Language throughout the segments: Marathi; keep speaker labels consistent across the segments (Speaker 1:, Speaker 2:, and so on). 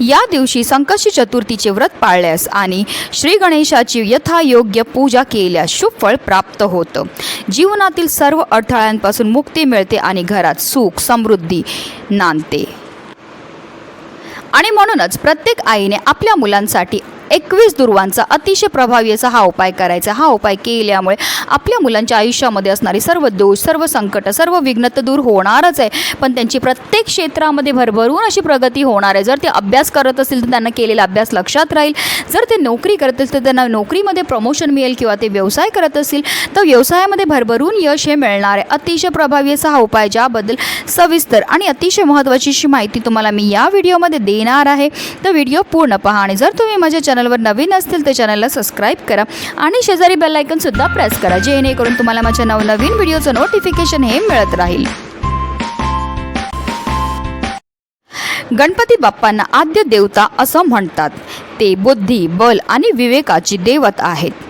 Speaker 1: या दिवशी संकष्टी चतुर्थीचे व्रत पाळल्यास आणि श्री गणेशाची यथायोग्य पूजा केल्यास शुभ फळ प्राप्त होतं. जीवनातील सर्व अडथळ्यांपासून मुक्ती मिळते आणि घरात सुख समृद्धी नांदते. आणि म्हणूनच प्रत्येक आईने आपल्या मुलांसाठी एकवीस दुर्वांचा अतिशय प्रभावी असा हा उपाय करायचा. हा उपाय केल्यामुळे आपल्या मुलांच्या आयुष्यामध्ये असणारे सर्व दोष सर्व संकट सर्व विघ्न तर दूर होणारच आहे. पण त्यांची प्रत्येक क्षेत्रामध्ये भरभरून अशी प्रगती होणार आहे. जर ते अभ्यास करत असतील तर त्यांना केलेला अभ्यास लक्षात राहील. जर ते नोकरी करत असतील तर त्यांना नोकरीमध्ये प्रमोशन मिळेल किंवा ते व्यवसाय करत असतील तर व्यवसायामध्ये भरभरून यश हे मिळणार आहे. अतिशय प्रभावी असा हा उपाय ज्याबद्दल सविस्तर आणि अतिशय महत्त्वाची अशी माहिती तुम्हाला मी या व्हिडिओमध्ये देणार आहे. तर व्हिडिओ पूर्ण पहा आणि जर तुम्ही माझ्या चॅनलवर नवीन असतील तर चॅनलला सबस्क्राईब करा. आणि शेजारी बेल आयकनसुद्धा प्रेस करा जेणेकरून तुम्हाला माझ्या नवनवीन व्हिडिओचं नोटिफिकेशन हे मिळत राहील. गणपती बाप्पांना आद्य देवता असं म्हणतात. ते बुद्धी बल आणि विवेकाची देवत आहेत.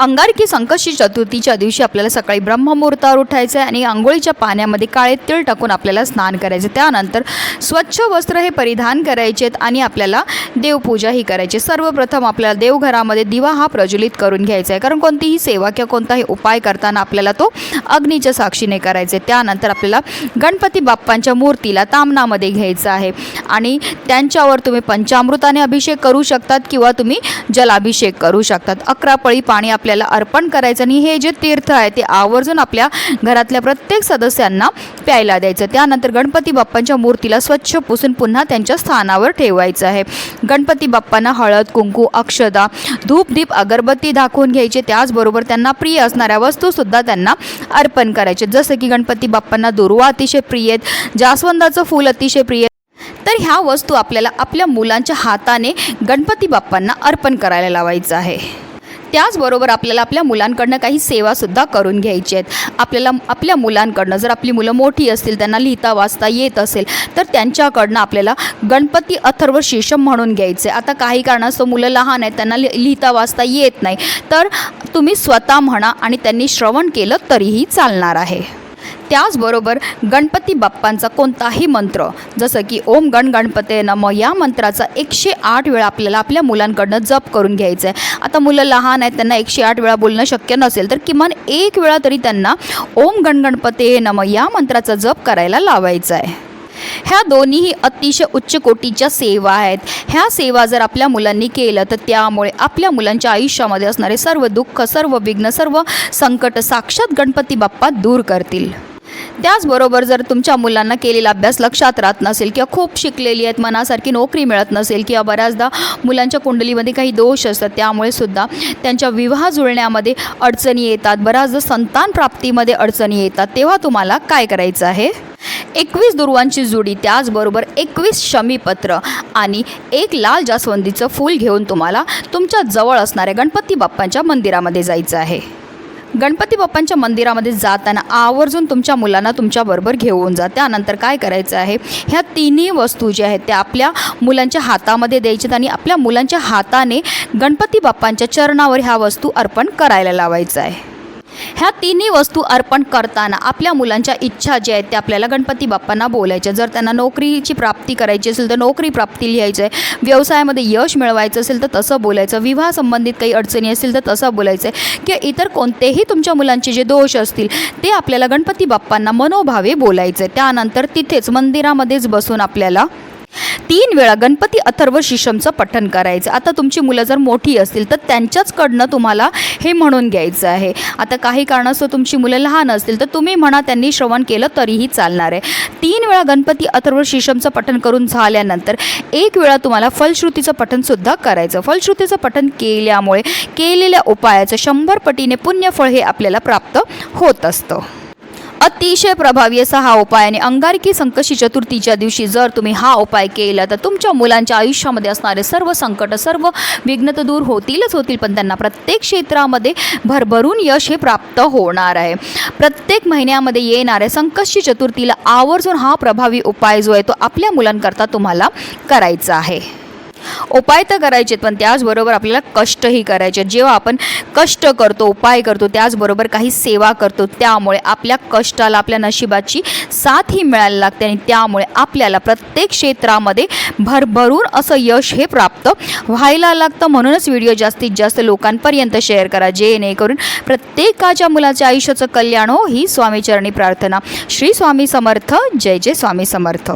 Speaker 1: अंगारकी संकष्टी चतुर्थीच्या दिवशी आपल्याला सकाळी ब्रह्ममुहूर्तावर उठायचं आहे आणि आंघोळीच्या पाण्यामध्ये काळे तीळ टाकून आपल्याला स्नान करायचं त्यानंतर स्वच्छ वस्त्र हे परिधान करायचे आहेत आणि आपल्याला देवपूजा ही करायची. सर्वप्रथम आपल्याला देवघरामध्ये दिवा हा प्रज्वलित करून घ्यायचा आहे कारण कोणतीही सेवा किंवा कोणताही उपाय करताना आपल्याला तो अग्नीच्या साक्षीने करायचा आहे त्यानंतर आपल्याला गणपती बाप्पांच्या मूर्तीला तामनामध्ये घ्यायचं आहे. आणि त्यांच्यावर तुम्ही पंचामृताने अभिषेक करू शकतात किंवा तुम्ही जलाभिषेक करू शकतात. अकरा पळी पाणी आपल्याला अर्पण करायचं आणि हे जे तीर्थ आहे ते आवर्जून आपल्या घरातल्या प्रत्येक सदस्यांना प्यायला द्यायचं. त्यानंतर गणपती बाप्पांच्या मूर्तीला स्वच्छ पुसून पुन्हा त्यांच्या स्थानावर ठेवायचं आहे. गणपती बाप्पांना हळद कुंकू अक्षदा धूप दीप अगरबत्ती दाखवून घ्यायचे. त्याचबरोबर त्यांना प्रिय असणाऱ्या वस्तूसुद्धा त्यांना अर्पण करायचे. जसं की गणपती बाप्पांना दुर्वा अतिशय प्रिय आहेत जास्वंदाचं फूल अतिशय प्रिय तर ह्या वस्तू आपल्याला आपल्या मुलांच्या हाताने गणपती बाप्पांना अर्पण करायला लावायचं आहे. त्याचबरोबर आपल्याला आपल्या मुलांकडनं काही सेवासुद्धा करून घ्यायची आहेत. आपल्याला आपल्या मुलांकडनं जर आपली मुलं मोठी असतील त्यांना लिहिता वाचता येत असेल तर त्यांच्याकडनं आपल्याला गणपती अथर्व शीर्षम म्हणून घ्यायचे. आता काही कारणास्तव मुलं लहान आहेत त्यांना लि लिहिता वाचता येत नाही. तर तुम्ही स्वतः म्हणा आणि त्यांनी श्रवण केलं तरीही चालणार आहे. त्याचबरोबर गणपती बाप्पांचा कोणताही मंत्र जसं की ओम गण गणपते नम या मंत्राचा एकशे आठ वेळा आपल्याला आपल्या मुलांकडनं जप करून घ्यायचं आहे आता मुलं लहान आहेत त्यांना एकशे आठ वेळा बोलणं शक्य नसेल तर किमान एक वेळा तरी त्यांना ओम गण गणपते नम या मंत्राचा जप करायला लावायचा आहे ह्या दोन्हीही अतिशय उच्च कोटीच्या सेवा आहेत. ह्या सेवा जर आपल्या मुलांनी केलं तर त्यामुळे आपल्या मुलांच्या आयुष्यामध्ये असणारे सर्व दुःख सर्व विघ्न सर्व संकट साक्षात गणपती बाप्पा दूर करतील. त्याचबरोबर जर तुमच्या मुलांना केलेला अभ्यास लक्षात राहत नसेल किंवा खूप शिकलेली आहेत मनासारखी नोकरी मिळत नसेल किंवा बऱ्याचदा मुलांच्या कुंडलीमध्ये काही दोष असतात त्यामुळे सुद्धा त्यांच्या विवाह जुळण्यामध्ये अडचणी येतात. बऱ्याचदा संतान प्राप्तीमध्ये अडचणी येतात. तेव्हा तुम्हाला काय करायचं आहे? एकवीस दुर्वांची जुडी त्याचबरोबर एकवीस शमीपत्र आणि एक लाल जास्वंदीचं फूल घेऊन तुम्हाला तुमच्या जवळ असणाऱ्या गणपती बाप्पांच्या मंदिरामध्ये जायचं आहे. गणपती बाप्पांच्या मंदिरामध्ये जाताना आवर्जून तुमच्या मुलांना तुमच्याबरोबर घेऊन जा. त्यानंतर काय करायचं आहे? ह्या तिन्ही वस्तू ज्या आहेत त्या आपल्या मुलांच्या हातामध्ये द्यायच्यात आणि आपल्या मुलांच्या हाताने गणपती बाप्पांच्या चरणावर ह्या वस्तू अर्पण करायला लावायचं आहे. ह्या तिन्ही वस्तू अर्पण करताना आपल्या मुलांच्या इच्छा ज्या आहेत त्या आपल्याला गणपती बाप्पांना बोलायच्या. जर त्यांना नोकरीची प्राप्ती करायची असेल तर नोकरी प्राप्ती लिहायचं आहे. व्यवसायामध्ये यश मिळवायचं असेल तर तसं बोलायचं. विवाह संबंधित काही अडचणी असतील तर तसं बोलायचं आहे. किंवा इतर कोणतेही तुमच्या मुलांचे जे दोष असतील ते आपल्याला गणपती बाप्पांना मनोभावे बोलायचं आहे. त्यानंतर तिथेच मंदिरामध्येच बसून आपल्याला तीन वेळा गणपती अथर्व शिशमचं पठण करायचं. आता तुमची मुलं जर मोठी असतील तर त्यांच्याचकडनं तुम्हाला हे म्हणून घ्यायचं आहे. आता काही कारणास्तव तुमची मुलं लहान असतील तर तुम्ही म्हणा त्यांनी श्रवण केलं तरीही चालणार आहे. तीन वेळा गणपती अथर्व शिशमचं पठण करून झाल्यानंतर एक वेळा तुम्हाला फलश्रुतीचं पठणसुद्धा करायचं. फलश्रुतीचं पठण केल्यामुळे केलेल्या उपायाचं शंभर पटीने पुण्यफळ हे आपल्याला प्राप्त होत असतं. अतिशय प्रभावी असा हा उपाय आणि अंगारकी संकष्टी चतुर्थीच्या दिवशी जर तुम्ही हा उपाय केला तर तुमच्या मुलांच्या आयुष्यामध्ये असणारे सर्व संकट सर्व विघ्न तर दूर होतीलच होतील पण त्यांना प्रत्येक क्षेत्रामध्ये भरभरून यश हे प्राप्त होणार आहे. प्रत्येक महिन्यामध्ये येणाऱ्या संकष्टी चतुर्थीला आवर्जून हा प्रभावी उपाय जो आहे तो आपल्या मुलांकरता तुम्हाला करायचा आहे. उपाय तर करायचे पण त्याचबरोबर आपल्याला कष्टही करायचे जेव्हा आपण कष्ट करतो उपाय करतो त्याचबरोबर काही सेवा करतो त्यामुळे आपल्या कष्टाला आपल्या नशिबाची साथही मिळायला लागते आणि त्यामुळे आपल्याला प्रत्येक क्षेत्रामध्ये भरभरून असं यश हे प्राप्त व्हायला लागतं. म्हणूनच व्हिडिओ जास्तीत जास्त लोकांपर्यंत शेअर करा. जेणेकरून प्रत्येकाच्या मुलाच्या आयुष्याचं कल्याण हो. ही स्वामीचरणी प्रार्थना. श्री स्वामी समर्थ. जय जय स्वामी समर्थ.